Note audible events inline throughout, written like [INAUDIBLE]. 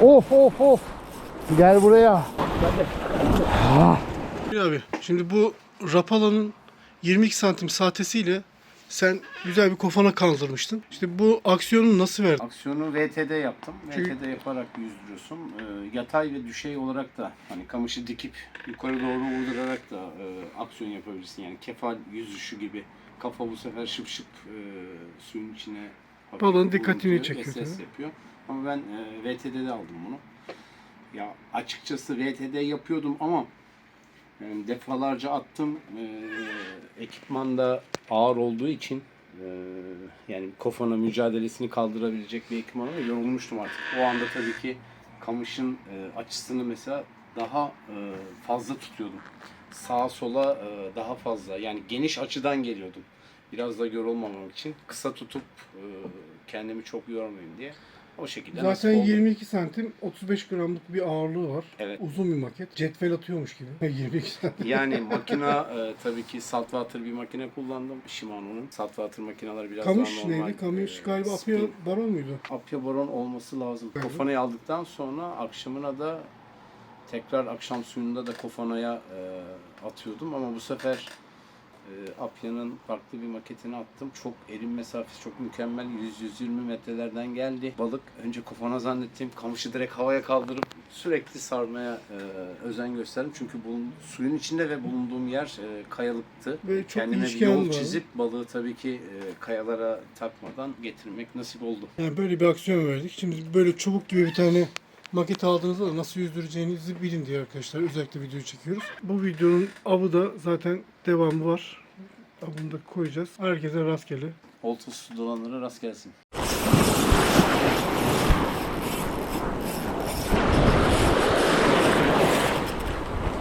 Of of of. Gel buraya. Abi şimdi bu Rapala'nın 22 santim sahtesiyle sen güzel bir kofana kaldırmıştın. İşte bu aksiyonu nasıl verdin? Aksiyonu VTD yaptım. Çünkü- VTD yaparak yüzdürüyorsun. Ee, yatay ve düşey olarak da hani kamışı dikip yukarı doğru vurdurarak da e, aksiyon yapabilirsin. Yani kefal yüzüşü gibi. Kafa bu sefer şıp şıp e, suyun içine Balığın dikkatini çekiyor Ses tabii. yapıyor. Ama ben e, VTD'de aldım bunu. Ya açıkçası VTD yapıyordum ama yani defalarca attım. Ee, ekipman da ağır olduğu için e, yani kofana mücadelesini kaldırabilecek bir ekipman ama yorulmuştum artık. O anda tabii ki kamışın e, açısını mesela daha e, fazla tutuyordum. Sağa sola e, daha fazla yani geniş açıdan geliyordum. Biraz da yorulmamak için kısa tutup e, kendimi çok yormayayım diye o şekilde Zaten nasip oldu. 22 santim 35 gramlık bir ağırlığı var. Evet. Uzun bir maket. Cetvel atıyormuş gibi. [LAUGHS] 22 santim. Yani [LAUGHS] makina e, tabii ki saltwater bir makine kullandım. Shimano'nun. Saltwater makineleri biraz Kamış daha normal. neydi? Kamış e, galiba Apya spin. Baron muydu? Apya boron olması lazım. Evet. Kofanayı aldıktan sonra akşamına da tekrar akşam suyunda da kofanaya e, atıyordum ama bu sefer e, Apya'nın farklı bir maketini attım. Çok erim mesafesi çok mükemmel. 100-120 metrelerden geldi. Balık önce kofana zannettim. Kamışı direkt havaya kaldırıp sürekli sarmaya e, özen gösterdim. Çünkü bulun, suyun içinde ve bulunduğum yer e, kayalıktı. Ve çok Kendime bir yol var. çizip balığı tabii ki e, kayalara takmadan getirmek nasip oldu. Yani böyle bir aksiyon verdik. Şimdi böyle çubuk gibi bir tane maket aldığınızda da nasıl yüzdüreceğinizi bilin diye arkadaşlar özellikle video çekiyoruz. Bu videonun avı da zaten devamı var. Avını da koyacağız. Herkese rastgele. Oltası dolanlara rast gelsin.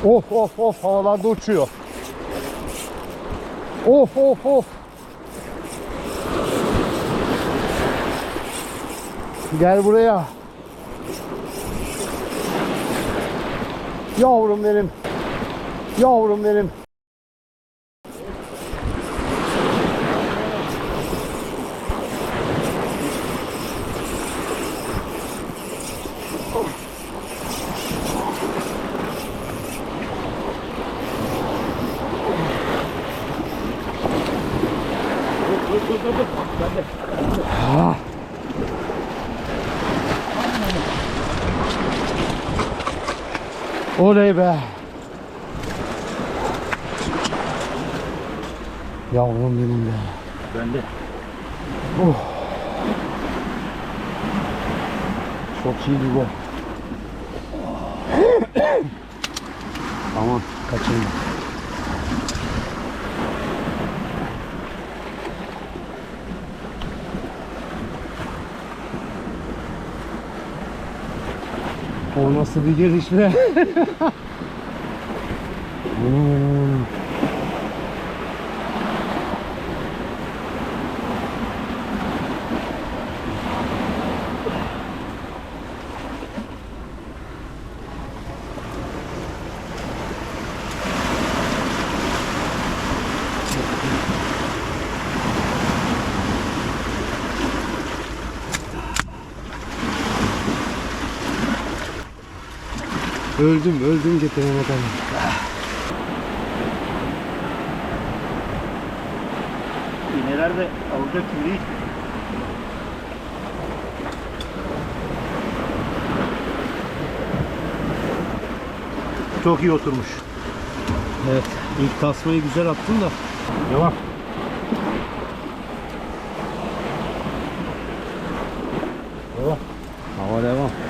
Of of of havalarda uçuyor. Of of of. Gel buraya. Yavrum benim. Yavrum benim. Oley be. Yavrum benim be. Ben de. Çok iyiydi bu. [COUGHS] Tamam kaçayım. O nasıl bir giriş be? [LAUGHS] Öldüm, öldüm getirene kadar. İğneler de alacak gibi değil. Çok iyi oturmuş. Evet. ilk tasmayı güzel attın da. Devam. Hava devam.